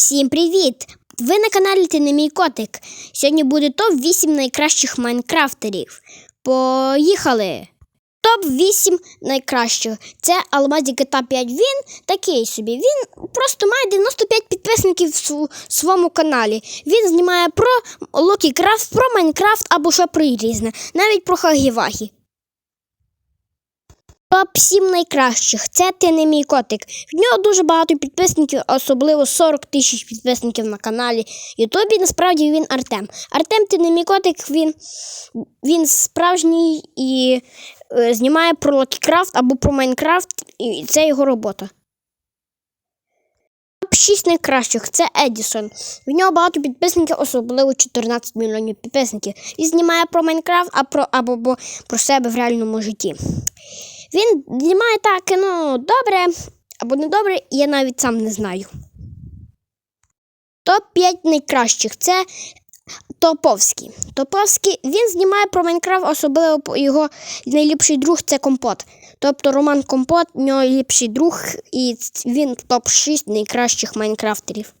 Всім привіт! Ви на каналі Ти не мій котик. Сьогодні буде топ 8 найкращих майнкрафтерів. Поїхали! Топ 8 найкращих. Це Алмазі GTA 5. Він такий собі. Він просто має 95 підписників в своєму каналі. Він знімає про Локі Крафт, про Майнкрафт або що про різне, навіть про Хагівагі. Топ 7 найкращих. Це ти не мій котик. В нього дуже багато підписників, особливо 40 тисяч підписників на каналі Ютубі. Насправді він Артем. Артем ти не мій котик, він, він справжній і е, знімає про Локікрафт або про Майнкрафт, і це його робота. Топ 6 найкращих це Едісон. В нього багато підписників, особливо 14 мільйонів підписників. І знімає про Майнкрафт а про, або, або про себе в реальному житті. Він знімає так, ну, добре або не добре, я навіть сам не знаю. Топ-5 найкращих це Топовський. Топовський він знімає про Майнкрафт, особливо його найліпший друг це компот. Тобто Роман Компот, в нього ліпший друг, і він топ-6 найкращих майнкрафтерів.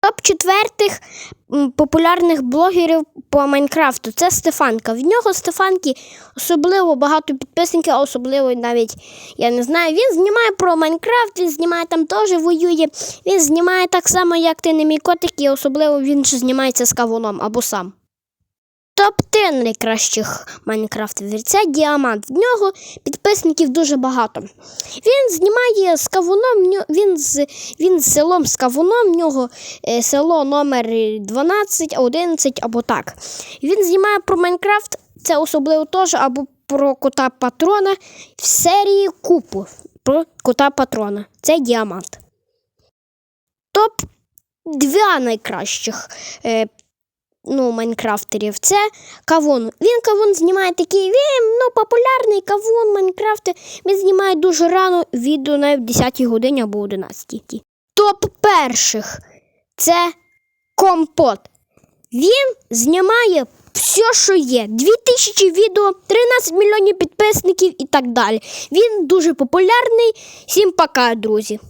Топ четвертих популярних блогерів по Майнкрафту це Стефанка. В нього Стефанки особливо багато підписників, особливо навіть я не знаю. Він знімає про Майнкрафт, він знімає там теж воює. Він знімає так само, як ти не мій котик, і особливо він ще знімається з кавуном або сам. Топ-3 найкращих майнкрафтерів це діамант. В нього підписників дуже багато. Він знімає з кавуном, він з, він з селом з кавуном, в нього е, село номер 12, 11 або так. Він знімає про Майнкрафт, це особливо теж, або про кота патрона в серії Купу. Про кота патрона. Це діамант. Топ 2 найкращих. Ну, майнкрафтерів. Це кавун. Він кавун знімає такий, він ну, популярний кавун Майнкрафти. Він знімає дуже рано відео навіть в 10 годині або 11. Топ перших це компот. Він знімає все, що є. 2000 відео, 13 мільйонів підписників і так далі. Він дуже популярний. Всім пока, друзі.